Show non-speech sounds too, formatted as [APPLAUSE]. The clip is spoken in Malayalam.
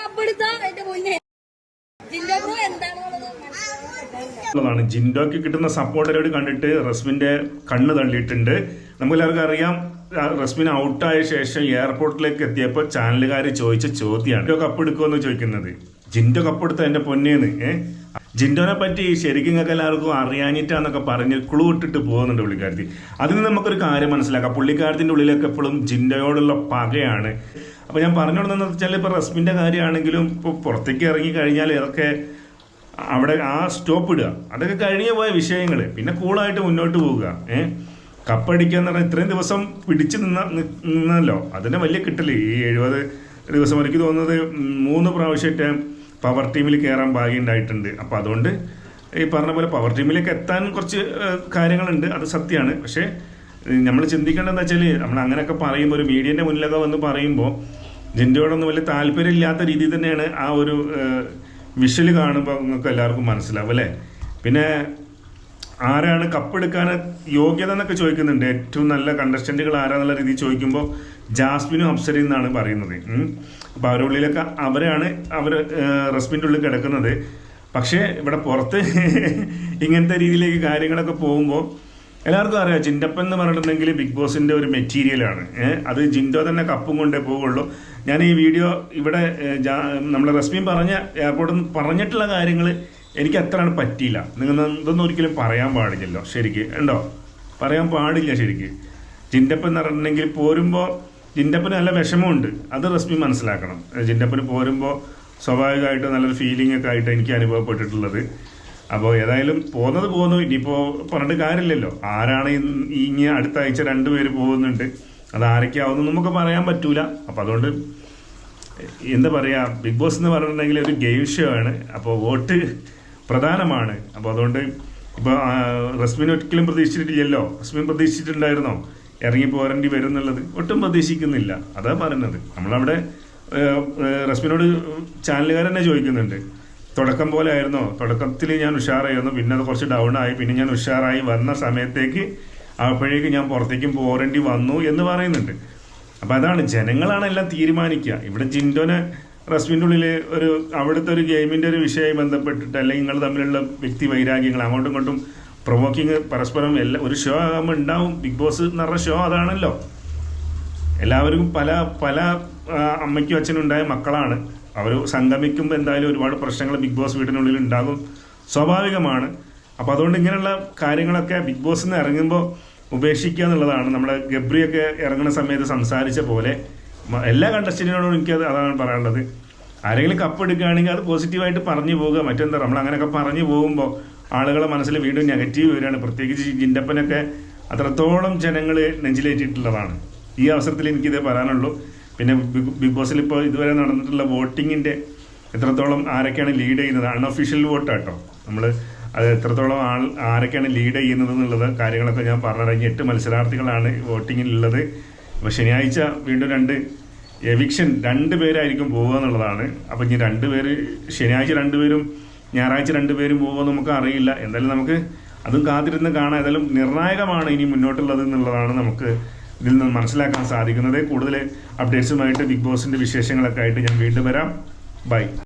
കപ്പെടുത്താ ജിൻഡോക്ക് കിട്ടുന്ന സപ്പോർട്ടരോട് കണ്ടിട്ട് റസ്മിന്റെ കണ്ണ് തള്ളിയിട്ടുണ്ട്. നമുക്കെല്ലാവർക്കും അറിയാം റസ്മിൻ ഔട്ടായ ശേഷം എയർപോർട്ടിലേക്ക് എത്തിയപ്പോൾ ചാനലുകാർ ചോദിച്ച ചോദ്യമാണ് ജിൻഡോ കപ്പ് എടുക്കുമെന്ന് ചോദിക്കുന്നത്. ജിൻഡോ കപ്പ് എടുത്ത എന്റെ പൊന്നേന്ന് ഏഹ് ജിൻഡോനെ പറ്റി ശരിക്കും നിങ്ങൾക്ക് എല്ലാവർക്കും അറിയാനിട്ടാന്നൊക്കെ പറഞ്ഞ് ക്ലൂ ഇട്ടിട്ട് പോകുന്നുണ്ട് പുള്ളിക്കാരത്തി. അതിൽ നിന്ന് നമുക്കൊരു കാര്യം മനസ്സിലാക്കാം. പുള്ളിക്കാരത്തിന്റെ ഉള്ളിലൊക്കെ എപ്പോഴും ജിൻഡോയോടുള്ള പകയാണ്. അപ്പൊ ഞാൻ പറഞ്ഞോണ്ടെന്ന് വെച്ചാൽ ഇപ്പൊ റസ്മിന്റെ കാര്യമാണെങ്കിലും ഇപ്പൊ പുറത്തേക്ക് ഇറങ്ങി കഴിഞ്ഞാൽ ഇതൊക്കെ അവിടെ ആ സ്റ്റോപ്പ് ഇടുക. അതൊക്കെ കഴിഞ്ഞു പോയ വിഷയങ്ങൾ പിന്നെ കൂളായിട്ട് മുന്നോട്ട് പോവുക. ഏഹ് കപ്പടിക്കുക എന്ന് പറഞ്ഞാൽ ഇത്രയും ദിവസം പിടിച്ചു നിന്ന നിന്നല്ലോ. അതിനെ വലിയ കിട്ടൽ. ഈ എഴുപത് ദിവസം എനിക്ക് തോന്നുന്നത് മൂന്ന് പ്രാവശ്യമായിട്ട് പവർ ടീമിൽ കയറാൻ ഭാഗ്യമുണ്ടായിട്ടുണ്ട് അപ്പോൾ അതുകൊണ്ട് ഈ പറഞ്ഞ പോലെ പവർ ടീമിലേക്ക് എത്താൻ കുറച്ച് കാര്യങ്ങളുണ്ട്. അത് സത്യമാണ്. പക്ഷേ നമ്മൾ ചിന്തിക്കേണ്ടതെന്ന് വെച്ചാൽ നമ്മൾ അങ്ങനെയൊക്കെ പറയുമ്പോൾ ഒരു മീഡിയന്റെ മുന്നിലൊക്കെ വന്ന് പറയുമ്പോൾ ജിൻഡോടൊന്നും വലിയ താല്പര്യമില്ലാത്ത രീതിയിൽ തന്നെയാണ് ആ ഒരു വിഷൽ കാണുമ്പോൾ നിങ്ങൾക്ക് എല്ലാവർക്കും മനസ്സിലാവും അല്ലേ? പിന്നെ ആരാണ് കപ്പെടുക്കാൻ യോഗ്യത എന്നൊക്കെ ചോദിക്കുന്നുണ്ട്. ഏറ്റവും നല്ല കണ്ടസ്റ്റന്റുകൾ ആരാന്നുള്ള രീതിയിൽ ചോദിക്കുമ്പോൾ ജാസ്മിനും അപ്സരയും എന്നാണ് പറയുന്നത്. അപ്പോൾ അവരുടെ ഉള്ളിലൊക്കെ അവരാണ് അവർ റെസ്മിന്റെ ഉള്ളിൽ കിടക്കുന്നത്. പക്ഷേ ഇവിടെ പുറത്ത് [LAUGHS] ഇങ്ങനത്തെ രീതിയിലേക്ക് കാര്യങ്ങളൊക്കെ പോകുമ്പോൾ എല്ലാവർക്കും അറിയാം ജിൻഡപ്പൻ എന്ന് പറഞ്ഞിട്ടുണ്ടെങ്കിൽ ബിഗ് ബോസിന്റെ ഒരു മെറ്റീരിയലാണ് അത് ജിൻഡോ തന്നെ കപ്പും കൊണ്ടേ പോവുള്ളൂ. ഞാൻ ഈ വീഡിയോ ഇവിടെ നമ്മളെ റസ്മീൻ പറഞ്ഞ എയർപോർട്ടിൽ പറഞ്ഞിട്ടുള്ള കാര്യങ്ങൾ എനിക്ക് അത്രയാണ് പറ്റിയില്ല. നിങ്ങൾ ഇതൊന്നും ഒരിക്കലും പറയാൻ പാടില്ലല്ലോ. ശരിക്ക്. ഉണ്ടോ പറയാൻ പാടില്ല ശരിക്ക്. ജിൻഡപ്പൻ എന്ന് പറഞ്ഞിട്ടുണ്ടെങ്കിൽ പോരുമ്പോൾ ജിൻഡപ്പന് നല്ല വിഷമമുണ്ട്. അത് റസ്മി മനസ്സിലാക്കണം. ജിൻഡപ്പന് പോരുമ്പോൾ സ്വാഭാവികമായിട്ട് നല്ലൊരു ഫീലിംഗ് ഒക്കെ ആയിട്ട് എനിക്ക് അനുഭവപ്പെട്ടിട്ടുള്ളത്. അപ്പോൾ ഏതായാലും പോകുന്നത് പോകുന്നു. ഇനിയിപ്പോൾ പറഞ്ഞിട്ട് കാര്യമില്ലല്ലോ. ആരാണ് ഇനി അടുത്ത ആഴ്ച രണ്ടുപേര് പോകുന്നുണ്ട്. അത് ആരൊക്കെയാവുന്നു നമുക്ക് പറയാൻ പറ്റൂല. അപ്പം അതുകൊണ്ട് എന്താ പറയുക ബിഗ് ബോസ് എന്ന് പറഞ്ഞിട്ടുണ്ടെങ്കിൽ ഒരു ഗെയിം ഷോ ആണ്. അപ്പോൾ വോട്ട് പ്രധാനമാണ്. അപ്പോൾ അതുകൊണ്ട് ഇപ്പോൾ റസ്മിൻ ഒരിക്കലും പ്രതീക്ഷിച്ചിട്ടില്ലല്ലോ. റസ്മിൻ പ്രതീക്ഷിച്ചിട്ടുണ്ടായിരുന്നോ? ഇറങ്ങി പോരേണ്ടി വരും എന്നുള്ളത് ഒട്ടും പ്രതീക്ഷിക്കുന്നില്ല. അതാ പറയുന്നത് നമ്മളവിടെ റസ്മിനോട് ചാനലുകാരൻ തന്നെ ചോദിക്കുന്നുണ്ട്. തുടക്കം പോലെ ആയിരുന്നോ? തുടക്കത്തിൽ ഞാൻ ഉഷാറായിരുന്നു. പിന്നെ അത് കുറച്ച് ഡൗൺ ആയി പിന്നെ ഞാൻ ഉഷാറായി വന്ന സമയത്തേക്ക് അപ്പോഴേക്ക് ഞാൻ പുറത്തേക്കും പോരേണ്ടി വന്നു എന്ന് പറയുന്നുണ്ട്. അപ്പൊ അതാണ് ജനങ്ങളാണ് എല്ലാം തീരുമാനിക്കുക. ഇവിടെ ജിൻഡോനെ റസ്മിന്റെ ഉള്ളിൽ ഒരു അവിടുത്തെ ഒരു ഗെയിമിന്റെ ഒരു വിഷയമായി ബന്ധപ്പെട്ടിട്ട് അല്ലെങ്കിൽ നിങ്ങൾ തമ്മിലുള്ള വ്യക്തി വൈരാഗ്യങ്ങൾ അങ്ങോട്ടും ഇങ്ങോട്ടും പ്രൊവോക്കിങ് പരസ്പരം എല്ലാം ഒരു ഷോ ആകുമ്പോൾ ഉണ്ടാവും. ബിഗ് ബോസ് എന്ന് പറഞ്ഞ ഷോ അതാണല്ലോ. എല്ലാവരും പല പല അമ്മയ്ക്കും അച്ഛനും ഉണ്ടായ മക്കളാണ്. അവർ സംഗമിക്കുമ്പോൾ എന്തായാലും ഒരുപാട് പ്രശ്നങ്ങൾ ബിഗ് ബോസ് വീടിനുള്ളിൽ ഉണ്ടാകും. സ്വാഭാവികമാണ്. അപ്പോൾ അതുകൊണ്ട് ഇങ്ങനെയുള്ള കാര്യങ്ങളൊക്കെ ബിഗ് ബോസ് നിന്ന് ഇറങ്ങുമ്പോൾ ഉപേക്ഷിക്കുക എന്നുള്ളതാണ്. നമ്മുടെ ഗബ്രിയൊക്കെ ഇറങ്ങുന്ന സമയത്ത് സംസാരിച്ച പോലെ എല്ലാ കണ്ടസ്റ്റന്റിനോടും എനിക്ക് അത് അതാണ് പറയാനുള്ളത്. ആരെങ്കിലും കപ്പ് എടുക്കുകയാണെങ്കിൽ അത് പോസിറ്റീവായിട്ട് പറഞ്ഞു പോകുക മറ്റെന്താ നമ്മൾ അങ്ങനെയൊക്കെ പറഞ്ഞു പോകുമ്പോൾ ആളുകളെ മനസ്സിൽ വീണ്ടും നെഗറ്റീവ് വരികയാണ്. പ്രത്യേകിച്ച് ജിൻഡപ്പനൊക്കെ അത്രത്തോളം ജനങ്ങൾ നെഞ്ചിലേറ്റിട്ടുള്ളതാണ്. ഈ അവസരത്തിൽ എനിക്കിതേ പറയാനുള്ളൂ. പിന്നെ ബിഗ് ബിഗ് ബോസിൽ ഇപ്പോൾ ഇതുവരെ നടന്നിട്ടുള്ള വോട്ടിങ്ങിന്റെ എത്രത്തോളം ആരൊക്കെയാണ് ലീഡ് ചെയ്യുന്നത്? അൺഒഫീഷ്യൽ വോട്ട് കേട്ടോ നമ്മൾ അത് എത്രത്തോളം ആൾ ആരൊക്കെയാണ് ലീഡ് ചെയ്യുന്നത് എന്നുള്ളത് കാര്യങ്ങളൊക്കെ ഞാൻ പറഞ്ഞിറങ്ങി എട്ട് മത്സരാർത്ഥികളാണ് വോട്ടിങ്ങിലുള്ളത്. അപ്പോൾ ശനിയാഴ്ച വീണ്ടും രണ്ട് എവിക്ഷൻ രണ്ട് പേരായിരിക്കും പോവുക എന്നുള്ളതാണ്. അപ്പോൾ ഇനി രണ്ട് പേര് ശനിയാഴ്ച രണ്ടുപേരും ഞായറാഴ്ച രണ്ടുപേരും പോകുമോ നമുക്ക് അറിയില്ല. എന്തായാലും നമുക്ക് അതും കാത്തിരുന്ന് കാണാം. ഏതായാലും നിർണായകമാണ് ഇനി മുന്നോട്ടുള്ളത് എന്നുള്ളതാണ് നമുക്ക് ഇതിൽ നിന്ന് മനസ്സിലാക്കാൻ സാധിക്കുന്നത്. കൂടുതൽ അപ്ഡേറ്റ്സുമായിട്ട് ബിഗ് ബോസിന്റെ വിശേഷങ്ങളൊക്കെ ആയിട്ട് ഞാൻ വീണ്ടും വരാം. ബൈ